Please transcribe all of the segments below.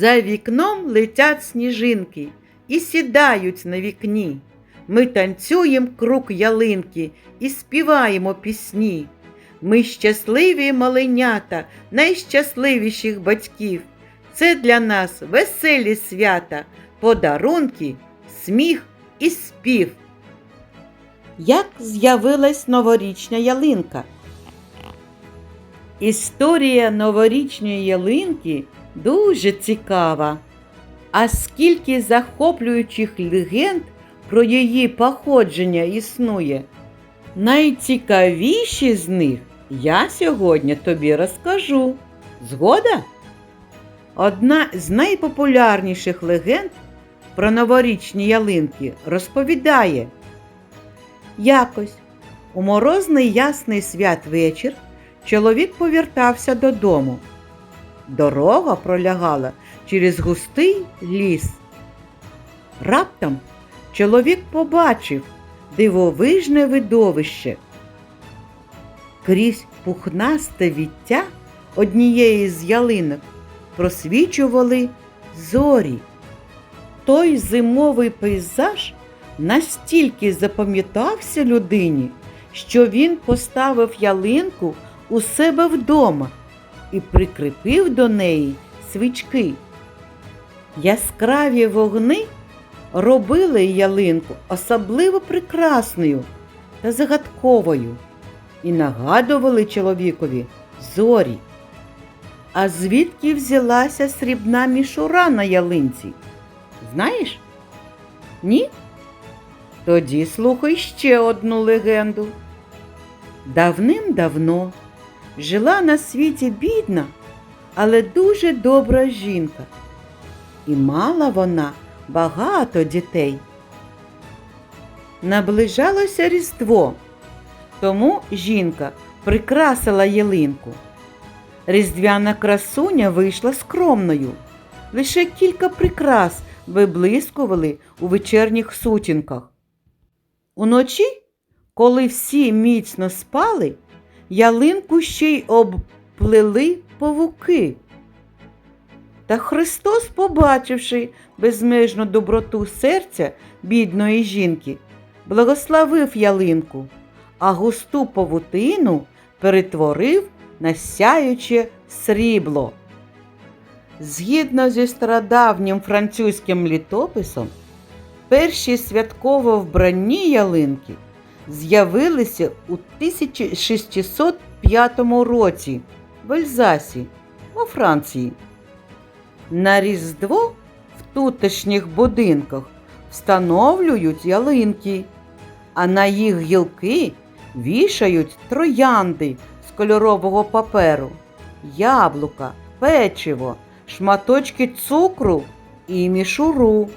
За вікном летять сніжинки і сідають на вікні. Ми танцюємо круг ялинки і співаємо пісні. Ми щасливі маленята, найщасливіших батьків. Це для нас веселі свята, подарунки, сміх і спів. Як з'явилась новорічна ялинка? Історія новорічної ялинки дуже цікава. А скільки захоплюючих легенд про її походження існує. Найцікавіші з них я сьогодні тобі розкажу. Згода? Одна з найпопулярніших легенд про новорічні ялинки розповідає. Якось у морозний ясний святвечір чоловік повертався додому. Дорога пролягала через густий ліс. Раптом чоловік побачив дивовижне видовище. Крізь пухнасте віття однієї з ялинок просвічували зорі. Той зимовий пейзаж настільки запам'ятався людині, що він поставив ялинку у себе вдома і прикріпив до неї свічки. Яскраві вогни робили ялинку особливо прекрасною та загадковою і нагадували чоловікові зорі. А звідки взялася срібна мішура на ялинці? Знаєш? Ні? Тоді слухай ще одну легенду. Давним-давно жила на світі бідна, але дуже добра жінка. І мала вона багато дітей. Наближалося Різдво, тому жінка прикрасила ялинку. Різдвяна красуня вийшла скромною. Лише кілька прикрас виблискували у вечірніх сутінках. Уночі, коли всі міцно спали, ялинку ще й обплели павуки. Та Христос, побачивши безмежну доброту серця бідної жінки, благословив ялинку, а густу павутину перетворив на сяюче срібло. Згідно зі стародавнім французьким літописом, перші святково вбранні ялинки з'явилися у 1605 році в Ельзасі, у Франції. На Різдво в тутешніх будинках встановлюють ялинки, а на їх гілки вішають троянди з кольорового паперу, яблука, печиво, шматочки цукру і мішуру.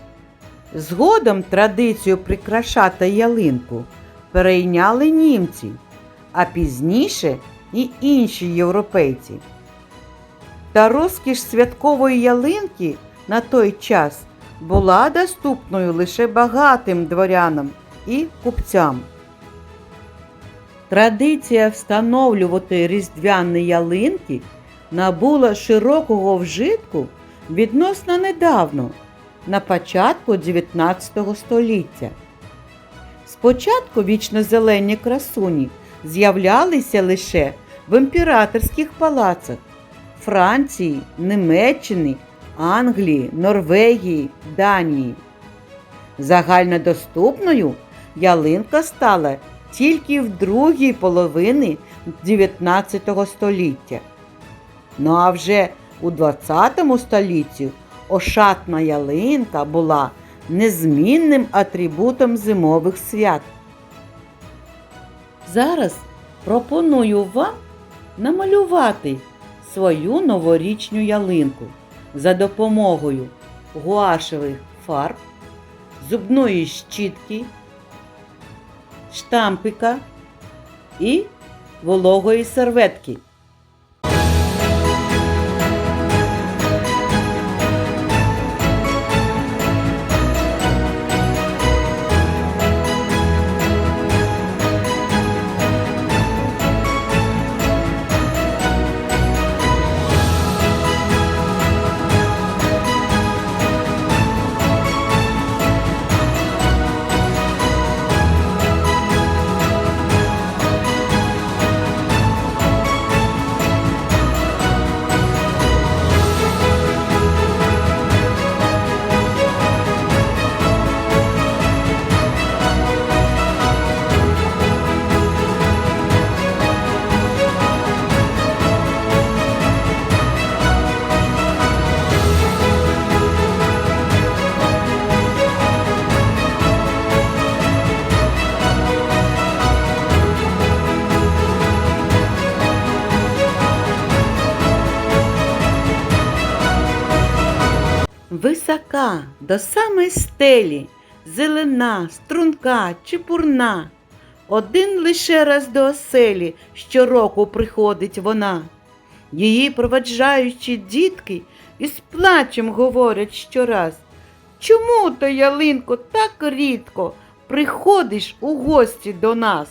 Згодом традицію прикрашати ялинку перейняли німці, а пізніше і інші європейці. Та розкіш святкової ялинки на той час була доступною лише багатим дворянам і купцям. Традиція встановлювати різдвяні ялинки набула широкого вжитку відносно недавно, на початку 19 століття. Спочатку вічно-зелені красуні з'являлися лише в імператорських палацах Франції, Німеччини, Англії, Норвегії, Данії. Загальнодоступною ялинка стала тільки в другій половині 19 століття. Ну а вже у 20 столітті ошатна ялинка була незмінним атрибутом зимових свят. Зараз пропоную вам намалювати свою новорічну ялинку за допомогою гуашевих фарб, зубної щітки, штампика і вологої серветки. Висока до самої стелі, зелена, струнка, чепурна. Один лише раз до оселі щороку приходить вона. Її проваджаючі дітки із плачем говорять щораз. Чому то, ялинко, так рідко приходиш у гості до нас?